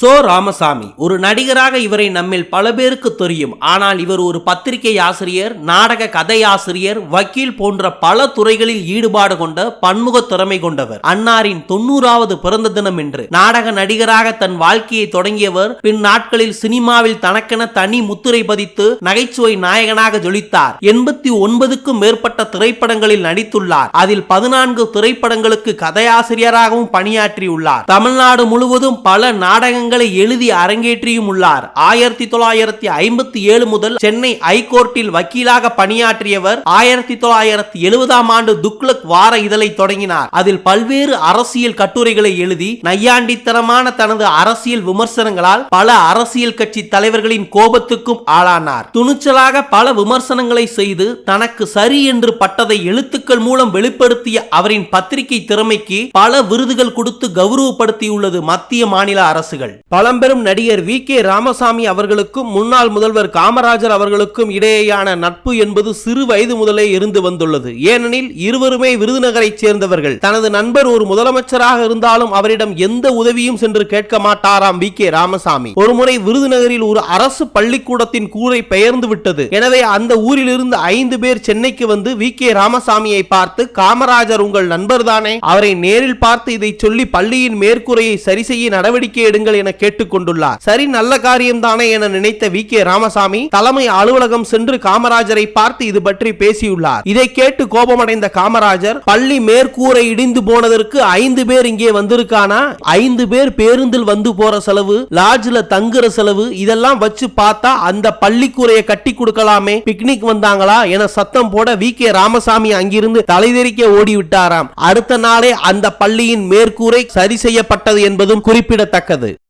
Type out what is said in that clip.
So Ramasamy ஒரு நடிகராக இவரை நம்மில் பல பேருக்கு தெரியும். ஆனால் இவர் ஒரு பத்திரிகை ஆசிரியர் நாடக கதையாசிரியர் வக்கீல் போன்ற பல துறைகளில் ஈடுபாடு கொண்ட பன்முக திறமை கொண்டவர். அன்னாரின் தொண்ணூறாவது பிறந்த தினம் என்று நாடக நடிகராக தன் வாழ்க்கையை தொடங்கியவர் பின் நாட்களில் சினிமாவில் தனக்கென தனி முத்திரை பதித்து நகைச்சுவை நாயகனாக ஜொலித்தார். எண்பத்தி ஒன்பதுக்கும் மேற்பட்ட திரைப்படங்களில் நடித்துள்ளார். அதில் பதினான்கு திரைப்படங்களுக்கு கதையாசிரியராகவும் பணியாற்றியுள்ளார். தமிழ்நாடு முழுவதும் பல நாடகங்கள் எழுதி அரங்கேற்றியும் உள்ளார் ஆயிரத்தி தொள்ளாயிரத்தி ஐம்பத்தி ஏழு முதல் சென்னை ஐகோர்ட்டில் வக்கீலாக பணியாற்றியவர் ஆயிரத்தி தொள்ளாயிரத்தி எழுபதாம் ஆண்டு துக்ளக் வார இதழை தொடங்கினார். அதில் பல்வேறு அரசியல் கட்டுரைகளை எழுதி நையாண்டித்தனமான தனது அரசியல் விமர்சனங்களால் பல அரசியல் கட்சி தலைவர்களின் கோபத்துக்கும் ஆளானார். துணிச்சலாக பல விமர்சனங்களை செய்து தனக்கு சரி என்று பட்டதை எழுத்துக்கள் மூலம் வெளிப்படுத்திய அவரின் பத்திரிகை திறமைக்கு பல விருதுகள் கொடுத்து கௌரவப்படுத்தியுள்ளது மத்திய மாநில அரசுகள். பழம்பெரும் நடிகர் வி கே ராமசாமி அவர்களுக்கும் முன்னாள் முதல்வர் காமராஜர் அவர்களுக்கும் இடையேயான நட்பு என்பது சிறு வயது முதலே இருந்து வந்துள்ளது. ஏனெனில் இருவருமே விருதுநகரைச் சேர்ந்தவர்கள். தனது நண்பர் ஒரு முதலமைச்சராக இருந்தாலும் அவரிடம் எந்த உதவியும் சென்று கேட்க மாட்டாராம் வி கே ராமசாமி. ஒருமுறை விருதுநகரில் ஒரு அரசு பள்ளிக்கூடத்தின் கூரை பெயர்ந்து விட்டது. எனவே அந்த ஊரிலிருந்து ஐந்து பேர் சென்னைக்கு வந்து வி கே ராமசாமியை பார்த்து காமராஜர் உங்கள் நண்பர் தானே அவரை நேரில் பார்த்து இதை சொல்லி பள்ளியின் மேற்கூரையை சரி செய்ய நடவடிக்கை எடுங்கள் என கேட்டுக்கொண்டுள்ளார். சரி நல்ல காரியம் தானே என நினைத்த வி. கே. ராமசாமி தலைமை அலுவலகம் சென்று காமராஜரை பார்த்து இது பற்றி பேசியுள்ளார். இதை கேட்டு கோபமடைந்த காமராஜர் பள்ளி மேற்கூரை இடிந்து போனதற்கு ஐந்து பேர் இங்கே வந்திருக்கானா? ஐந்து பேர் பேருந்தில் வந்து போற செலவு லாட்ஜ்ல தங்குற செலவு இதெல்லாம் வச்சு பார்த்தா அந்த பள்ளிக்கூரையை கட்டி கொடுக்கலாமே பிக்னிக் வந்தாங்களா? என சத்தம் போட வி. கே. ராமசாமி அங்கிருந்து தலைதெறிக்க ஓடி விட்டாராம் அடுத்த நாளே அந்த பள்ளியின் மேற்கூரை சரி செய்யப்பட்டது என்பதும் குறிப்பிடத்தக்கது.